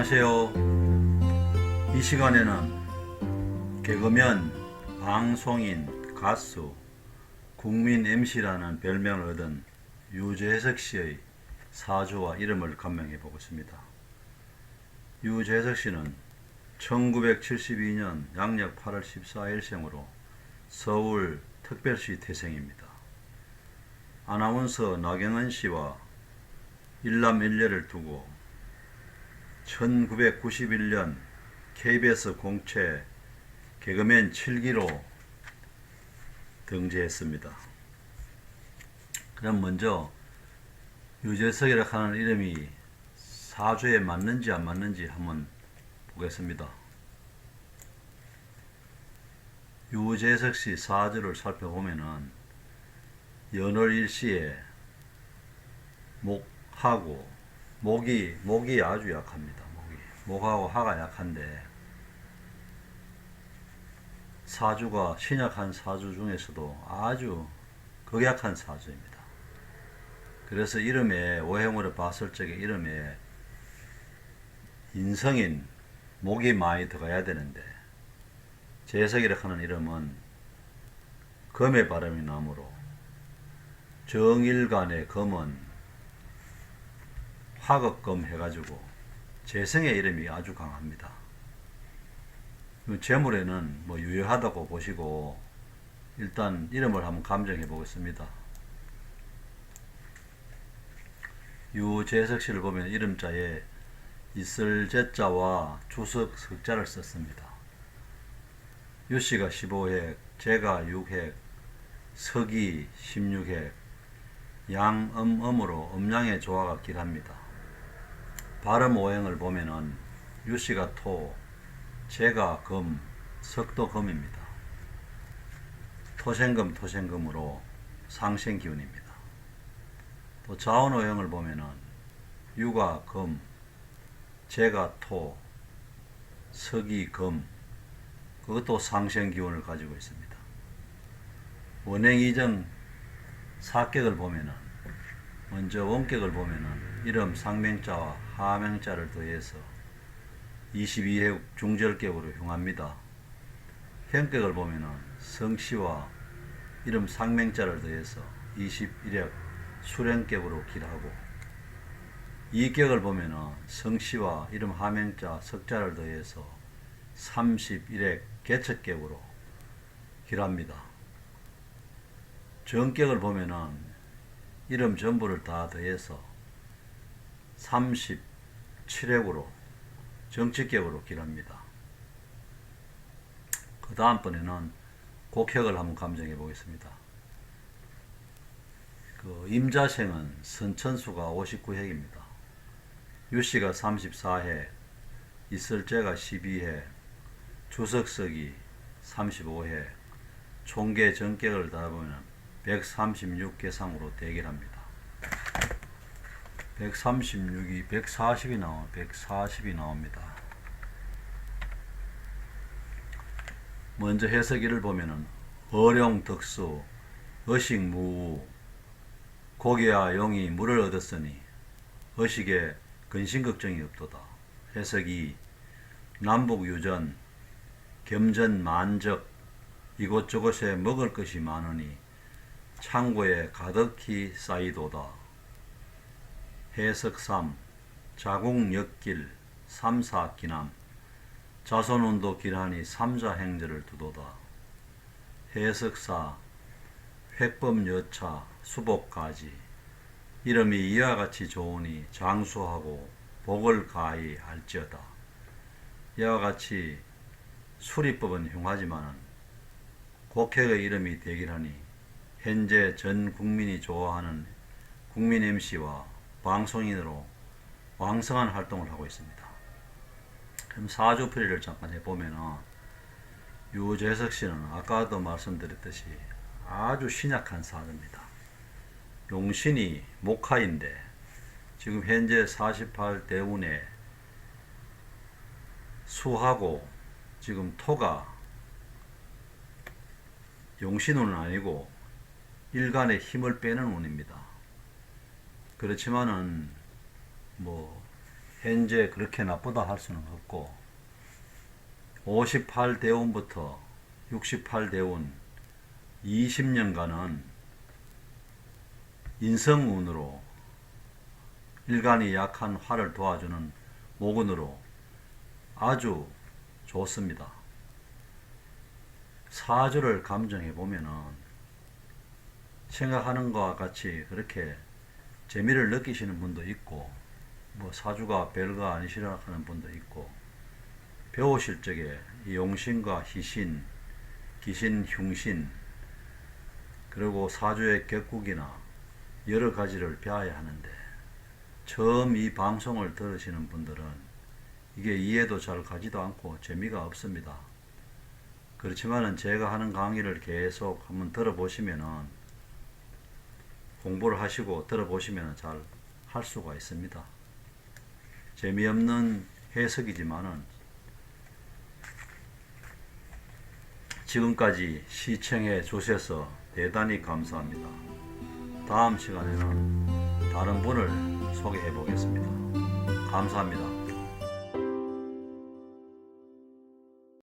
안녕하세요. 이 시간에는 개그맨, 방송인, 가수, 국민 MC라는 별명을 얻은 유재석 씨의 사주와 이름을 감명해 보겠습니다. 유재석 씨는 1972년 양력 8월 14일 생으로 서울 특별시 태생입니다. 아나운서 나경원 씨와 일남일녀를 두고 1991년 KBS 공채 개그맨 7기로 등재했습니다. 그럼 먼저 유재석이라고 하는 이름이 사주에 맞는지 안 맞는지 한번 보겠습니다. 유재석 씨 사주를 살펴보면은 연월 일시에 목하고 목이 목이 아주 약합니다. 목이 목하고 하가 약한데 사주가 신약한 사주 중에서도 아주 극약한 사주입니다. 그래서 이름에 오행으로 봤을 적에 이름에 인성인 목이 많이 들어가야 되는데 재석이라고 하는 이름은 금의 발음이 나므로 정일간의 금은 화극금 해가지고 재성의 이름이 아주 강합니다. 재물에는 뭐 유효하다고 보시고 일단 이름을 한번 감정해 보겠습니다. 유재석 씨를 보면 이름자에 있을 제자와 주석 석자를 썼습니다. 유 씨가 15핵, 제가 6핵, 석이 16핵, 양음 음으로 음양의 조화가 길합니다. 발음 오행을 보면은 유 씨가 토, 제가 금, 석도 금입니다. 토생금 토생금으로 상생 기운입니다. 또 자원 오행을 보면은 유가 금, 제가 토, 석이 금, 그것도 상생 기운을 가지고 있습니다. 원행 이정 사격을 보면은 먼저 원격을 보면은 이름 상명자와 하명자를 더해서 22회 중절격으로 흉합니다. 현격을 보면은 성씨와 이름 상명자를 더해서 21획 수령격으로 길하고 이격을 보면은 성씨와 이름 하명자 석자를 더해서 31획 개척격으로 길합니다. 정격을 보면은 이름 전부를 다 더해서 37획으로 정치격으로 길합니다. 그 다음번에는 곡획을 한번 감정해 보겠습니다. 그 임자생은 선천수가 59핵입니다. 유씨가 34해, 있을제가 12해, 주석석이 35해, 총계 정격을 달아보면 136개상으로 대결합니다. 136이 140이 나와 140이 나옵니다. 먼저 해석일을 보면은 어룡 덕수 어식 무우 고기와 용이 물을 얻었으니 어식에 근심 걱정이 없도다. 해석이 남북 유전 겸전 만적 이곳저곳에 먹을 것이 많으니 창고에 가득히 쌓이도다. 해석 3 자궁 역길 3, 4 기남 자손운도 길하니 삼자 행제를 두도다. 해석 4 획법 여차 수복가지 이름이 이와 같이 좋으니 장수하고 복을 가히 할지어다. 이와 같이 수리법은 흉하지만은 곡획의 이름이 되기라니 현재 전 국민이 좋아하는 국민 MC와 방송인으로 왕성한 활동을 하고 있습니다. 그럼 사주풀이를 잠깐 해보면은 유재석 씨는 아까도 말씀드렸듯이 아주 신약한 사주입니다. 용신이 목화인데 지금 현재 48대운에 수하고 지금 토가 용신운은 아니고 일간의 힘을 빼는 운입니다. 그렇지만은 뭐 현재 그렇게 나쁘다 할 수는 없고 58대운부터 68대운 20년간은 인성운으로 일간이 약한 화를 도와주는 모근으로 아주 좋습니다. 사주를 감정해 보면은 생각하는 것과 같이 그렇게 재미를 느끼시는 분도 있고 뭐 사주가 별거 아니시라 하는 분도 있고 배우실 적에 이 용신과 희신, 기신, 흉신 그리고 사주의 격국이나 여러 가지를 배워야 하는데 처음 이 방송을 들으시는 분들은 이게 이해도 잘 가지도 않고 재미가 없습니다. 그렇지만은 제가 하는 강의를 계속 한번 들어보시면은 공부를 하시고 들어보시면 잘 할 수가 있습니다. 재미없는 해석이지만은 지금까지 시청해 주셔서 대단히 감사합니다. 다음 시간에는 다른 분을 소개해 보겠습니다. 감사합니다.